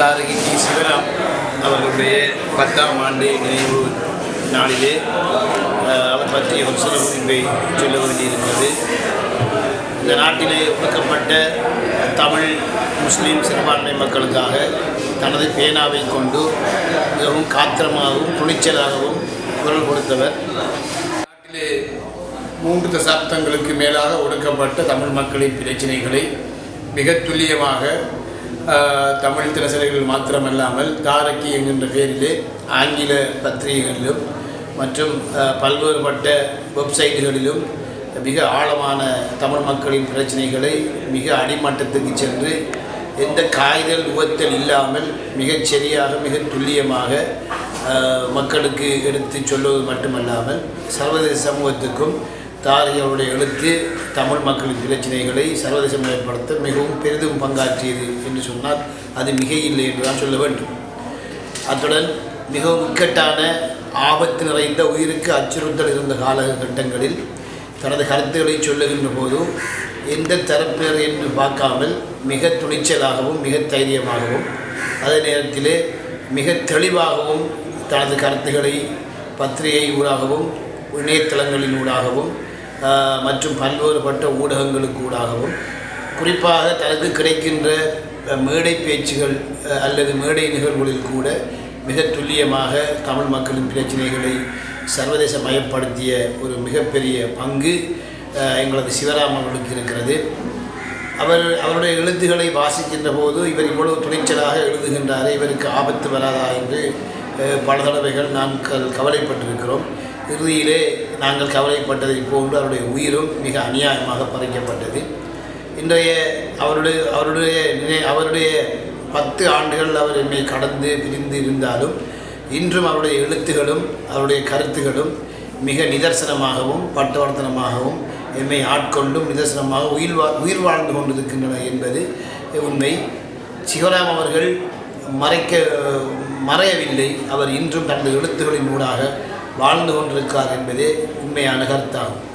Taraki D Sivaram அவர்களுடைய பத்தாம் ஆண்டு நினைவு நாளிலே அவர் பற்றிய ஒரு சில குறிப்பை சொல்ல வேண்டியிருந்தது இந்த நாட்டிலே ஒடுக்கப்பட்ட தமிழ் முஸ்லீம் சிறுபான்மை மக்களுக்காக தனது பேனாவை கொண்டு மிகவும் காத்திரமாகவும் துணிச்சலாகவும் குரல் கொடுத்தவர். நாட்டிலே மூன்று தசாப்தங்களுக்கு மேலாக ஒடுக்கப்பட்ட தமிழ் மக்களின் பிரச்சனைகளை மிக துல்லியமாக தமிழ் தினசரிகள் மாத்திரமல்லாமல் தாரக்கி என்கின்ற பேரிலே ஆங்கில பத்திரிகைகளிலும் மற்றும் பல்வேறுபட்ட வெப்சைட்டுகளிலும் மிக ஆழமான தமிழ் மக்களின் பிரச்சனைகளை மிக அடிமட்டத்துக்கு சென்று எந்த காய்தல் உவத்தல் இல்லாமல் மிகச் சரியாக மிக துல்லியமாக மக்களுக்கு எடுத்து சொல்வது மட்டுமல்லாமல் சர்வதேச சமூகத்துக்கும் தாரியருடைய எழுத்து தமிழ் மக்களின் பிரச்சனைகளை சர்வதேசமயப்படுத்த மிகவும் பெரிதும் பங்காற்றியது என்று சொன்னால் அது மிக இல்லை என்று தான் சொல்ல வேண்டும். அத்துடன் மிகவும் இக்கட்டான ஆபத்து நிறைந்த உயிருக்கு அச்சுறுத்தல் இருந்த காலகட்டங்களில் தனது கருத்துக்களை சொல்லுகின்ற போதும் எந்த தரப்பினர் என்று பார்க்காமல் மிக துணிச்சலாகவும் மிக தைரியமாகவும் அதே நேரத்திலே மிக தெளிவாகவும் தனது கருத்துக்களை பத்திரிகை ஊடாகவும் இணையதளங்களின் ஊடாகவும் மற்றும் பல்வேறுபட்ட ஊடகங்களுக்கு ஊடாகவும் குறிப்பாக தனக்கு கிடைக்கின்ற மேடை பேச்சுகள் அல்லது மேடை நிகழ்வுகளில் கூட மிக துல்லியமாக தமிழ் மக்களின் பிரச்சனைகளை சர்வதேச மயப்படுத்திய ஒரு மிகப்பெரிய பங்கு எங்களது சிவராம் அவர்களுக்கு இருக்கிறது. அவர் அவருடைய எழுத்துக்களை வாசிக்கின்ற போது இவர் இவ்வளவு துணிச்சலாக எழுதுகின்றாரே இவருக்கு ஆபத்து வராதா என்று பல தடவைகள் நாங்கள் கவலைப்பட்டிருக்கிறோம். இறுதியிலே நாங்கள் கவலைப்பட்டதை போன்று அவருடைய உயிரும் மிக அநியாயமாக பறிக்கப்பட்டது. இன்றைய அவருடைய அவருடைய நினை- அவருடைய பத்து ஆண்டுகள் அவர் என்னை கடந்து பிரிந்து இருந்தாலும் இன்றும் அவருடைய எழுத்துகளும் அவருடைய கருத்துகளும் மிக நிதர்சனமாகவும் பட்டவர்த்தனமாகவும் எம்மை ஆட்கொண்டும் நிதர்சனமாக உயிர் வா உயிர் வாழ்ந்து கொண்டிருக்கின்றன என்பது உண்மை. சிவராம் அவர்கள் மறைக்க மறையவில்லை. அவர் இன்றும் தனது எழுத்துகளின் ஊடாக வாழ்ந்து கொண்டிருக்கார் என்பதே உண்மையான கருத்தாகும்.